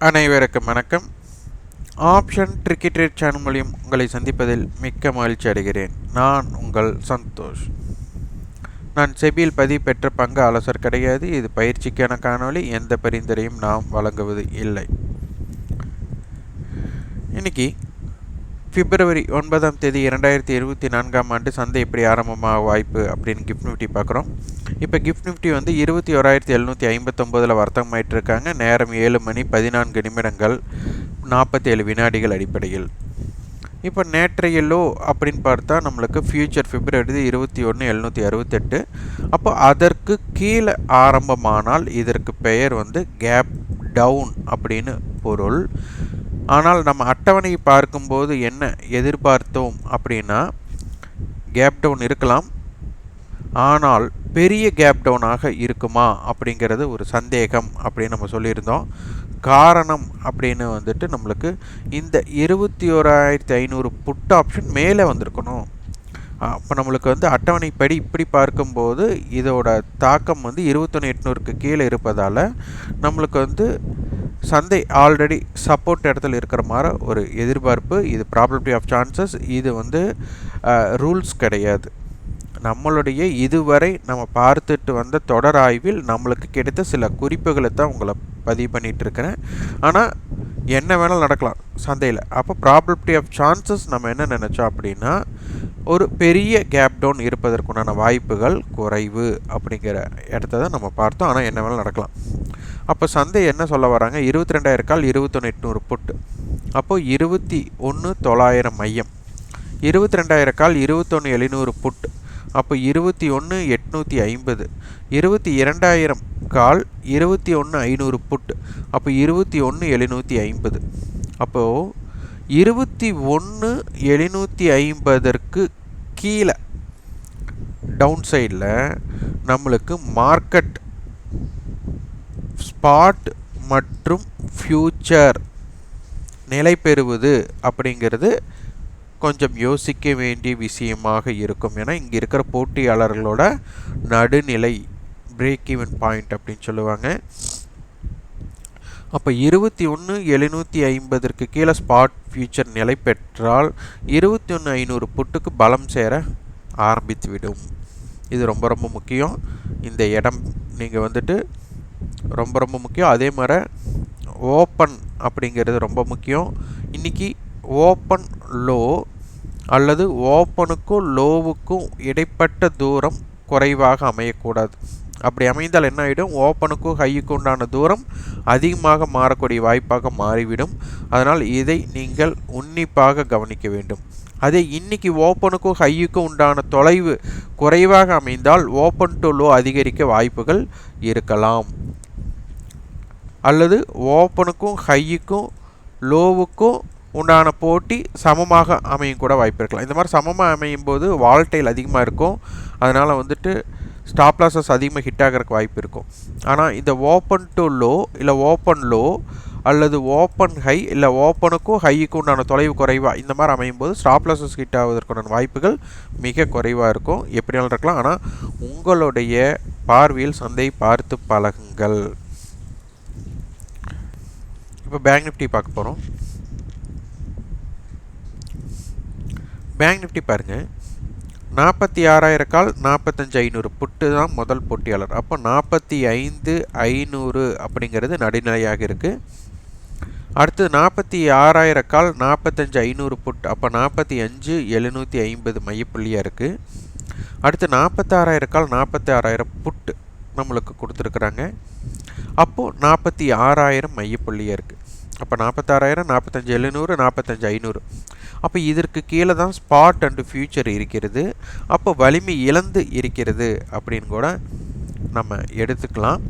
அனைவருக்கும் வணக்கம். Option cricket channel மூலியம் உங்களை சந்திப்பதில் மிக்க மகிழ்ச்சி அடைகிறேன். நான் உங்கள் சந்தோஷ். நான் செபியில் பதிவு பெற்ற பங்கு ஆலோசர் கிடையாது. இது பயிற்சிக்கான காணொளி. எந்த பரிந்துரையும் நாம் வழங்குவது இல்லை. இன்னைக்கு பிப்ரவரி ஒன்பதாம் தேதி இரண்டாயிரத்தி இருபத்தி நான்காம் ஆண்டு சந்தை எப்படி ஆரம்பமாக வாய்ப்பு அப்படின்னு கிஃப்ட் நிஃப்டி பார்க்குறோம். இப்போ கிஃப்ட் நிஃப்டி வந்து இருபத்தி ஓராயிரத்தி எழுநூற்றி ஐம்பத்தொம்போதில் வர்த்தகம் ஆயிட்டு இருக்காங்க நேரம் ஏழு மணி பதினான்கு நிமிடங்கள் நாற்பத்தேழு வினாடிகள் அடிப்படையில். இப்போ நேற்றைய லோ அப்படின்னு பார்த்தா நம்மளுக்கு ஃபியூச்சர் பிப்ரவரி இருபத்தி ஒன்று எழுநூற்றி அறுபத்தெட்டு. அப்போ அதற்கு கீழே ஆரம்பமானால் இதற்கு பெயர் வந்து கேப் டவுன் அப்படின்னு பொருள். ஆனால் நம்ம அட்டவணையை பார்க்கும்போது என்ன எதிர்பார்த்தோம் அப்படின்னா கேப் டவுன் இருக்கலாம். ஆனால் பெரிய கேப் டவுனாக இருக்குமா அப்படிங்கிறது ஒரு சந்தேகம் அப்படின்னு நம்ம சொல்லியிருந்தோம். காரணம் அப்படின்னு வந்துட்டு நம்மளுக்கு இந்த இருபத்தி ஓராயிரத்தி ஐநூறு புட் ஆப்ஷன் மேலே வந்திருக்கணும். அப்போ நம்மளுக்கு வந்து அட்டவணைப்படி இப்படி பார்க்கும்போது இதோட தாக்கம் வந்து இருபத்தொன்று எட்நூறுக்கு கீழே இருப்பதால் நம்மளுக்கு வந்து சந்தை ஆல்ரெடி சப்போர்ட் இடத்துல இருக்கிற மாதிரி ஒரு எதிர்பார்ப்பு இது ப்ராபபிலிட்டி ஆஃப் சான்சஸ் இது வந்து ரூல்ஸ் கிடையாது. நம்மளுடைய இதுவரை நம்ம பார்த்துட்டு வந்த தொடர் ஆய்வில் நம்மளுக்கு கிடைத்த சில குறிப்புகளை தான் உங்களை பதிவு பண்ணிகிட்ருக்கிறேன் ஆனால் என்ன வேணாலும் நடக்கலாம் சந்தையில். அப்போ ப்ராபபிலிட்டி ஆஃப் சான்சஸ் நம்ம என்ன நினச்சோம் அப்படின்னா ஒரு பெரிய கேப் டவுன் இருப்பதற்குண்டான வாய்ப்புகள் குறைவு அப்படிங்கிற இடத்த தான் நம்ம பார்த்தோம். ஆனால் என்ன வேணாலும் நடக்கலாம். அப்போ சந்தை என்ன சொல்ல வராங்க? இருபத்தி ரெண்டாயிரம் கால் இருபத்தொன்று எட்நூறு புட்டு. அப்போது இருபத்தி ஒன்று தொள்ளாயிரம் மையம். இருபத்தி ரெண்டாயிரம் கால் இருபத்தொன்று எழுநூறு புட்டு. அப்போ இருபத்தி ஒன்று எட்நூற்றி ஐம்பது. இருபத்தி இரண்டாயிரம் கால் இருபத்தி ஒன்று ஐநூறு புட். அப்போ இருபத்தி ஒன்று எழுநூற்றி ஐம்பது. அப்போது இருபத்தி ஒன்று எழுநூற்றி ஐம்பதற்கு கீழே டவுன் சைடில் நம்மளுக்கு மார்க்கெட் ஸ்பாட் மற்றும் ஃப்யூச்சர் நிலை பெறுவது அப்படிங்கிறது கொஞ்சம் யோசிக்க வேண்டிய விஷயமாக இருக்கும். ஏன்னா இங்கே இருக்கிற போட்டியாளர்களோட நடுநிலை பிரேக் ஈவன் பாயிண்ட் அப்படின்னு சொல்லுவாங்க. அப்போ இருபத்தி ஒன்று எழுநூற்றி ஐம்பதற்கு கீழே ஸ்பாட் ஃபியூச்சர் நிலை பெற்றால் இருபத்தி ஒன்று ஐநூறு புட்டுக்கு பலம் சேர ஆரம்பித்து விடும். இது ரொம்ப ரொம்ப முக்கியம். இந்த இடம் நீங்கள் வந்துட்டு ரொம்ப ரொம்ப முக்கியம். அதே மாதிரி ஓப்பன் அப்படிங்கிறது ரொம்ப முக்கியம். இன்றைக்கி ஓப்பன் லோ அல்லது ஓப்பனுக்கும் லோவுக்கும் இடைப்பட்ட தூரம் குறைவாக அமையக்கூடாது. அப்படி அமைந்தால் என்ன ஆகிடும் ஓப்பனுக்கும் ஹையுக்கும் உண்டான தூரம் அதிகமாக மாறக்கூடிய வாய்ப்பாக மாறிவிடும். அதனால் இதை நீங்கள் உன்னிப்பாக கவனிக்க வேண்டும். அதே இன்னைக்கு ஓப்பனுக்கும் ஹையுக்கும் உண்டான தொலைவு குறைவாக அமைந்தால் ஓப்பன் டு லோ அதிகரிக்க வாய்ப்புகள் இருக்கலாம். அல்லது ஓப்பனுக்கும் ஹையுக்கும் லோவுக்கும் உண்டான போட்டி சமமாக அமையும் கூட வாய்ப்பு இருக்கலாம் இந்த மாதிரி சமமாக அமையும் போது வால்டைல் அதிகமாக இருக்கும். அதனால் வந்துட்டு ஸ்டாப் லாஸஸ் அதிகமாக ஹிட் ஆகிறதுக்கு வாய்ப்பு இருக்கும். ஆனால் இந்த ஓப்பன் டு லோ இல்லை ஓப்பன் லோ அல்லது ஓப்பன் ஹை இல்லை ஓப்பனுக்கும் ஹைக்கும் உண்டான தொலைவு குறைவாக இந்த மாதிரி அமையும் போது ஸ்டாப் லாஸஸ் ஹிட் ஆவதற்கான வாய்ப்புகள் மிக குறைவாக இருக்கும். எப்படினாலும் இருக்கலாம். ஆனால் உங்களுடைய பார்வையில் சந்தை பார்த்து பழகுங்கள். இப்போ பேங்க் நிஃப்டி பார்க்க போகிறோம் பேங்க் நிஃப்டி பாருங்கள் நாற்பத்தி ஆறாயிரம் கால் நாற்பத்தஞ்சு ஐநூறு. புட்டு தான் முதல் போட்டியாளர். அப்போ நாற்பத்தி ஐந்து ஐநூறு அப்படிங்கிறது நடுநிலையாக இருக்குது அடுத்து நாற்பத்தி ஆறாயிரம் கால் நாற்பத்தஞ்சு ஐநூறு புட். அப்போ நாற்பத்தி அஞ்சு எழுநூற்றி ஐம்பது மையப்புள்ளியாக இருக்குது அடுத்து நாற்பத்தாறாயிரம் கால் நாற்பத்தி ஆறாயிரம் புட்டு நம்மளுக்கு கொடுத்துருக்குறாங்க. அப்போது நாற்பத்தி ஆறாயிரம் மையப்புள்ளியாக இருக்குது அப்போ நாற்பத்தாறாயிரம் நாற்பத்தஞ்சு எழுநூறு நாற்பத்தஞ்சு ஐநூறு. அப்போ இதற்கு கீழே தான் ஸ்பாட் அண்டு ஃபியூச்சர் இருக்கிறது. அப்போ வலிமை இழந்து இருக்கிறது அப்படின்னு கூட நம்ம எடுத்துக்கலாம்.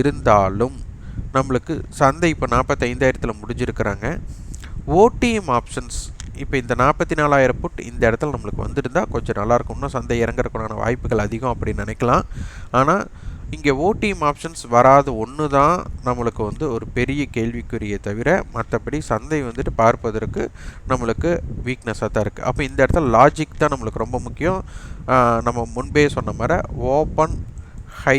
இருந்தாலும் நம்மளுக்கு சந்தை இப்போ நாற்பத்தைந்தாயிரத்தில் முடிஞ்சிருக்கிறாங்க. ஓடிஎம் ஆப்ஷன்ஸ் இப்போ இந்த நாற்பத்தி நாலாயிரம் புட் இந்த இடத்துல நம்மளுக்கு வந்துருந்தால் கொஞ்சம் நல்லாயிருக்கும் இன்னும் சந்தை இறங்குறதுக்கான வாய்ப்புகள் அதிகம் அப்படின்னு நினைக்கலாம். ஆனால் இங்கே ஓடிஎம் ஆப்ஷன்ஸ் வராது ஒன்று தான் நம்மளுக்கு வந்து ஒரு பெரிய கேள்விக்குரிய தவிர மற்றபடி சந்தை வந்துட்டு பார்ப்பதற்கு நம்மளுக்கு வீக்னஸாக தான் இருக்குது அப்போ இந்த இடத்துல லாஜிக் தான் நம்மளுக்கு ரொம்ப முக்கியம். நம்ம முன்பே சொன்ன மாதிரி ஓப்பன் ஹை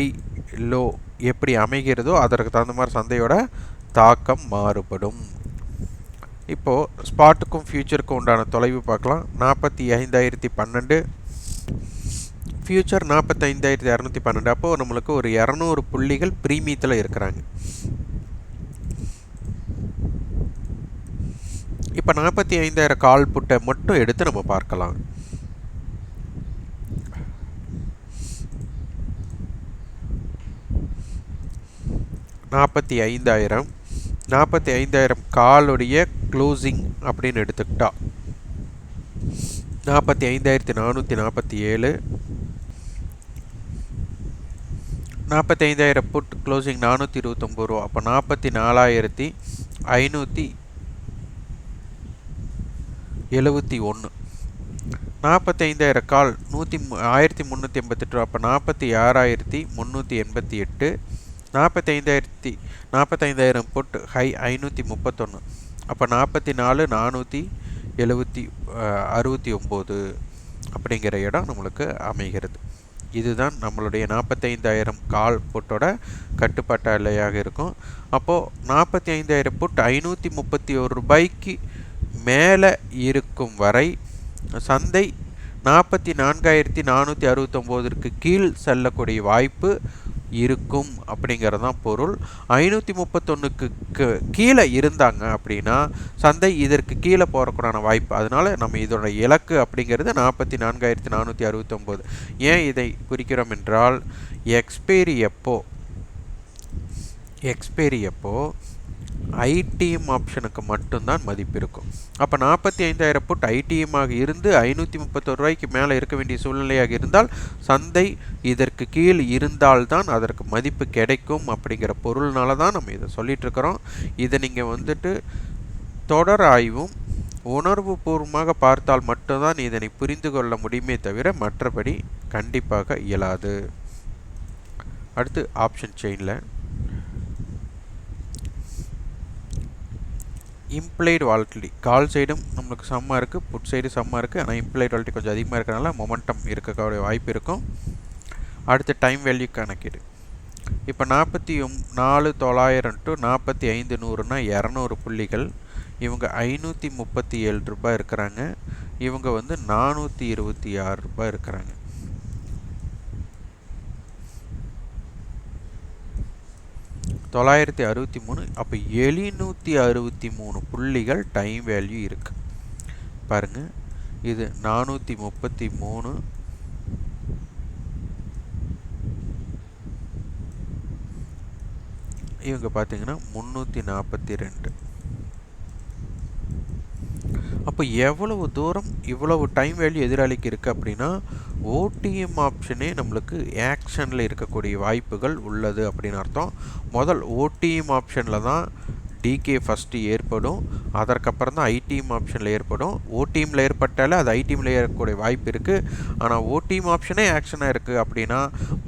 லோ எப்படி அமைகிறதோ அதற்கு தகுந்த மாதிரி சந்தையோட தாக்கம் மாறுபடும். இப்போது ஸ்பாட்டுக்கும் ஃப்யூச்சருக்கும் உண்டான தொலைவு பார்க்கலாம். நாற்பத்தி ஐந்தாயிரத்தி பன்னெண்டு ஃபியூச்சர் நாற்பத்தைந்தாயிரத்தி இரநூத்தி பன்னெண்டு. அப்போது நம்மளுக்கு ஒரு இரநூறு புள்ளிகள் ப்ரீமியத்தில் இருக்கிறாங்க. இப்போ நாற்பத்தி ஐந்தாயிரம் கால் புட்டை மட்டும் எடுத்து நம்ம பார்க்கலாம். நாற்பத்தி ஐந்தாயிரம் நாற்பத்தி ஐந்தாயிரம் காலுடைய க்ளோசிங் அப்படின்னு எடுத்துக்கிட்டா. நாற்பத்தி ஐந்தாயிரத்தி நானூற்றி நாற்பத்தி ஏழு. நாற்பத்தைந்தாயிரம் புட் க்ளோசிங் நானூற்றி இருபத்தொம்பது ரூபா. அப்போ நாற்பத்தி நாலாயிரத்தி ஐநூற்றி எழுபத்தி ஒன்று. நாற்பத்தைந்தாயிரம் கால் நூற்றி ஆயிரத்தி முந்நூற்றி எண்பத்தெட்டு ரூபா. அப்போ நாற்பத்தி ஆறாயிரத்தி முந்நூற்றி எண்பத்தி எட்டு. நாற்பத்தைந்தாயிரத்தி நாற்பத்தைந்தாயிரம் புட் ஹை ஐநூற்றி முப்பத்தொன்று அப்போ நாற்பத்தி நாலு நானூற்றி எழுபத்தி அறுபத்தி ஒம்பது அப்படிங்கிற இடம் நம்மளுக்கு அமைகிறது. இதுதான் நம்மளுடைய நாற்பத்தைந்தாயிரம் கால் புட்டோட கட்டுப்பாட்டு அலையாக இருக்கும். அப்போது நாற்பத்தி ஐந்தாயிரம் புட் ஐநூற்றி முப்பத்தி ஒரு ரூபாய்க்கு மேலே இருக்கும் வரை சந்தை நாற்பத்தி நான்காயிரத்தி நானூற்றி அறுபத்தொம்போதற்கு கீழ் செல்லக்கூடிய வாய்ப்பு இருக்கும் அப்படிங்கிறது தான் பொருள். ஐநூற்றி முப்பத்தொன்றுக்கு கீழே இருந்தாங்க அப்படின்னா சந்தை இதற்கு கீழே போகிறக்கூடான வாய்ப்பு. அதனால் நம்ம இதோட இலக்கு அப்படிங்கிறது நாற்பத்தி நான்காயிரத்தி நானூற்றி அறுபத்தொம்போது ஏன் இதை குறிக்கிறோம் என்றால் எக்ஸ்பைரி எப்போ எக்ஸ்பைரி எப்போ ஐடிஎம் ஆப்ஷனுக்கு மட்டும்தான் மதிப்பு இருக்கும். அப்போ நாற்பத்தி ஐந்தாயிரம் புட் ஐடிஎம்மாக இருந்து ஐநூற்றி முப்பத்தொரு ரூபாய்க்கு மேலே இருக்க வேண்டிய சூழ்நிலையாக இருந்தால் சந்தை இதற்கு கீழ் இருந்தால்தான் அதற்கு மதிப்பு கிடைக்கும் அப்படிங்கிற பொருள்னால தான் நம்ம இதை சொல்லிகிட்ருக்குறோம் இதை நீங்கள் வந்துட்டு தொடர் ஆய்வும் உணர்வு பூர்வமாக பார்த்தால் மட்டும்தான் இதனை புரிந்து கொள்ள முடியுமே தவிர மற்றபடி கண்டிப்பாக இயலாது. அடுத்து ஆப்ஷன் செயினில் இம்ப்ளைடு வால்டிலிட்டி கால் சைடும் நம்மளுக்கு செம்மாக இருக்குது புட் சைடு செம்மாக இருக்குது ஆனால் இம்ப்ளைடு வால்ட்டி கொஞ்சம் அதிகமாக இருக்கிறனால மொமெண்டம் இருக்கக்கூடிய வாய்ப்பு இருக்கும். அடுத்து டைம் வேல்யூ கணக்கீடு. இப்போ நாற்பத்தி நாலு தொள்ளாயிரம் டு நாற்பத்தி ஐந்து நூறுனா இரநூறு புள்ளிகள். இவங்க ஐநூற்றி முப்பத்தி ஏழு ரூபாய் இருக்கிறாங்க. இவங்க வந்து நானூற்றி இருபத்தி ஆறு ரூபாய் இருக்கிறாங்க. தொள்ளாயிரத்தி அறுபத்தி மூணு அப்போ எழுநூற்றி அறுபத்தி மூணு புள்ளிகள் டைம் வேல்யூ இருக்குது பாருங்கள் இது நானூற்றி முப்பத்தி மூணு. இவங்க பார்த்தீங்கன்னா முந்நூற்றி நாற்பத்தி ரெண்டு. அப்போ எவ்வளவு தூரம் இவ்வளவு டைம் வேல்யூ எதிராளிக்கு இருக்குது அப்படின்னா ஓடிஎம் ஆப்ஷனே நம்மளுக்கு ஆக்ஷனில் இருக்கக்கூடிய வாய்ப்புகள் உள்ளது அப்படின்னு அர்த்தம். முதல் ஓடிஎம் ஆப்ஷனில் தான் டிகே ஃபஸ்ட்டு ஏற்படும். அதற்கப்புறம் தான் ஐடிஎம் ஆப்ஷனில் ஏற்படும். ஓடிஎம்மில் ஏற்பட்டாலே அது ஐடிஎம்மில் ஏறக்கூடிய வாய்ப்பு இருக்குது ஆனால் ஓடிஎம் ஆப்ஷனே ஆக்ஷனாக இருக்குது அப்படின்னா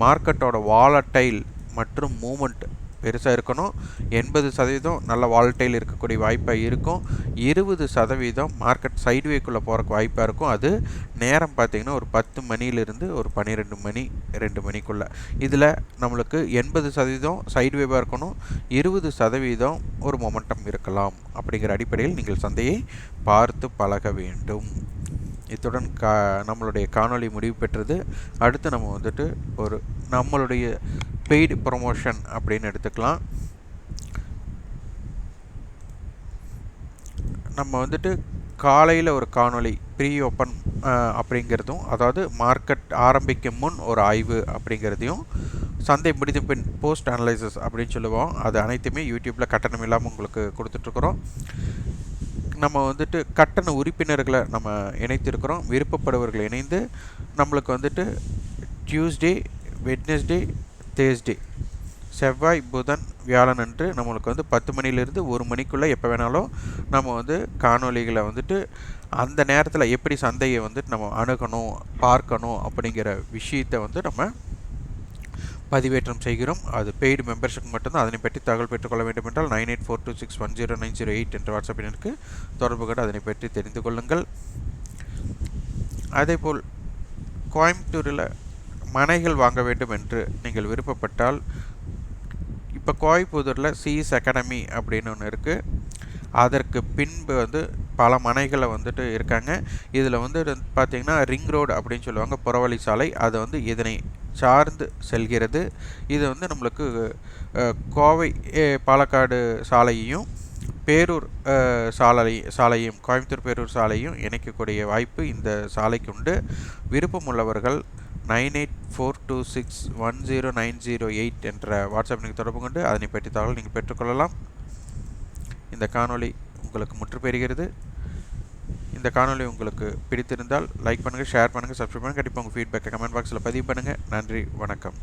மார்க்கெட்டோட வாலட்டைல் மற்றும் மூமெண்ட் பெருசாக இருக்கணும். எண்பது சதவீதம் நல்ல வால்டைல் இருக்கக்கூடிய வாய்ப்பாக இருக்கும். இருபது சதவீதம் மார்க்கெட் சைடுவேக்குள்ளே போகிறக்கு வாய்ப்பாக இருக்கும். அது நேரம் பார்த்திங்கன்னா ஒரு பத்து மணியிலிருந்து ஒரு பன்னிரெண்டு மணி ரெண்டு மணிக்குள்ளே. இதில் நம்மளுக்கு எண்பது சதவீதம் சைடுவேவாக இருக்கணும். இருபது சதவீதம் ஒரு மொமெண்டம் இருக்கலாம். அப்படிங்கிற அடிப்படையில் நீங்கள் சந்தையை பார்த்து பழக வேண்டும். இத்துடன் கா நம்மளுடைய காணொளி முடிவு பெற்றது. அடுத்து நம்ம வந்துட்டு ஒரு நம்மளுடைய பெய்டு ப்ரொமோஷன் அப்படின்னு எடுத்துக்கலாம். நம்ம வந்துட்டு காலையில் ஒரு காணொளி ப்ரீ ஓப்பன் அப்படிங்கிறதும் அதாவது மார்க்கெட் ஆரம்பிக்கும் முன் ஒரு ஆய்வு அப்படிங்கிறதையும் சந்தை முடிந்த பின் போஸ்ட் அனலைசஸ் அப்படின்னு சொல்லுவோம். அது அனைத்துமே யூடியூப்பில் கட்டணம் இல்லாமல் உங்களுக்கு கொடுத்துட்ருக்குறோம் நம்ம வந்துட்டு கட்டண உறுப்பினர்களை நம்ம இணைத்திருக்கிறோம். விருப்பப்படுவர்கள் இணைந்து நம்மளுக்கு வந்துட்டு டியூஸ்டே வெட்னஸ்டே தேர்ஸ்டே செவ்வாய் புதன் வியாழன் அன்று நம்மளுக்கு வந்து பத்து மணிலேருந்து ஒரு மணிக்குள்ளே எப்போ வேணாலும் நம்ம வந்து காணொலிகளை வந்துட்டு அந்த நேரத்தில் எப்படி சந்தையை வந்துட்டு நம்ம அணுகணும் பார்க்கணும் அப்படிங்கிற விஷயத்தை வந்து நம்ம பதிவேற்றம் செய்கிறோம். அது பெய்டு மெம்பர்ஷிப் மட்டும்தான். அதனை பற்றி தகவல் பெற்றுக்கொள்ள வேண்டும் என்றால் nine eight four two six one zero nine zero eight என்ற வாட்ஸ்அப் எண்ணிற்கு தொடர்பு கொண்டு அதனை பற்றி தெரிந்து கொள்ளுங்கள். அதேபோல் கோயம்புத்தூரில் மனைகள் வாங்க வேண்டும் என்று நீங்கள் விருப்பப்பட்டால் இப்போ கோயம்புத்தூரில் சிஎஸ் அகாடமி அப்படின்னு ஒன்று இருக்குது அதற்கு பின்பு வந்து பல மனைகளை வந்துட்டு இருக்காங்க. இதில் வந்து பார்த்திங்கன்னா ரிங் ரோடு அப்படின்னு சொல்லுவாங்க. புறவழி சாலை. அது வந்து இதனை சார்ந்து செல்கிறது. இது வந்து நம்மளுக்கு கோவை பாலக்காடு சாலையையும் பேரூர் சாலை சாலையும் கோயம்புத்தூர் பேரூர் சாலையும் இணைக்கக்கூடிய வாய்ப்பு இந்த சாலைக்கு உண்டு. விருப்பம் உள்ளவர்கள் nine eight four two six one zero nine zero eight என்ற வாட்ஸ்அப் நீங்கள் தொடர்பு கொண்டு அதனை பற்றி தகவல் நீங்கள் பெற்றுக்கொள்ளலாம். இந்த காணொளி உங்களுக்கு முற்று பெறுகிறது இந்த காணொலி உங்களுக்கு பிடித்திருந்தால் லைக் பண்ணுங்கள் ஷேர் பண்ணுங்கள் சப்ஸ்கிரைப் பண்ணுங்கள் கண்டிப்பாக உங்கள் ஃபீட்பேக்கை கமெண்ட் பாக்ஸில் பதிவு பண்ணுங்கள் நன்றி வணக்கம்.